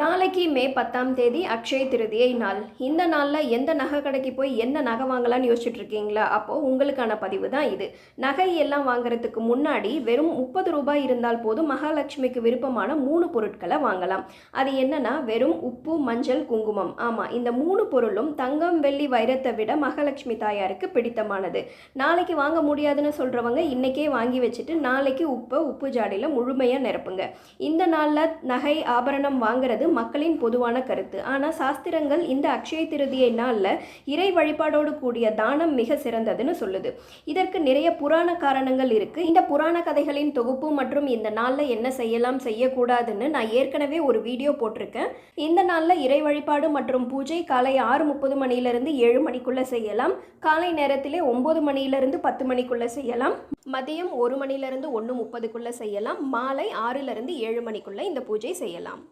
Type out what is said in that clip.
நாளைக்கு மே பத்தாம் தேதி அக்ஷய திருதியை நாள். இந்த நாளில் எந்த நகை கடைக்கு போய் என்ன நகை வாங்கலாம்னு யோசிச்சுட்டு இருக்கீங்களா? அப்போது உங்களுக்கான பதிவு தான் இது. நகை எல்லாம் வாங்குறதுக்கு முன்னாடி வெறும் முப்பது ரூபாய் இருந்தால் போதும் மகாலட்சுமிக்கு விருப்பமான மூணு பொருட்களை வாங்கலாம். அது என்னன்னா வெறும் உப்பு மஞ்சள் குங்குமம். ஆமாம் இந்த மூணு பொருளும் தங்கம் வெள்ளி வைரத்தை விட மகாலட்சுமி தாயாருக்கு பிடித்தமானது. நாளைக்கு வாங்க முடியாதுன்னு சொல்கிறவங்க இன்றைக்கே வாங்கி வச்சுட்டு நாளைக்கு உப்பை உப்பு ஜாடியில் முழுமையாக நிரப்புங்க. இந்த நாளில் நகை ஆபரணம் வாங்குறது மக்களின் பொதுவான கருத்து. ஆனால் சாஸ்திரங்கள் இந்த அக்ஷய திருதியை நாளில் இறை வழிபாடோடு கூடிய தானம் மிக சிறந்ததுன்னு சொல்லுது. இதற்கு நிறைய புராண காரணங்கள் இருக்கு. இந்த புராண கதைகளின் தொகுப்பு மற்றும் இந்த நாளில் என்ன செய்யலாம் செய்யக்கூடாதுன்னு நான் ஏற்கனவே ஒரு வீடியோ போட்டிருக்கேன். இந்த நாளில் இறை வழிபாடு மற்றும் பூஜை காலை ஆறு முப்பது மணியிலிருந்து ஏழு மணிக்குள்ளே செய்யலாம். காலை நேரத்திலே ஒம்பது மணியிலிருந்து பத்து மணிக்குள்ளே செய்யலாம். மதியம் ஒரு மணியிலிருந்து ஒன்று முப்பதுக்குள்ளே செய்யலாம். மாலை ஆறிலிருந்து ஏழு மணிக்குள்ளே இந்த பூஜை செய்யலாம்.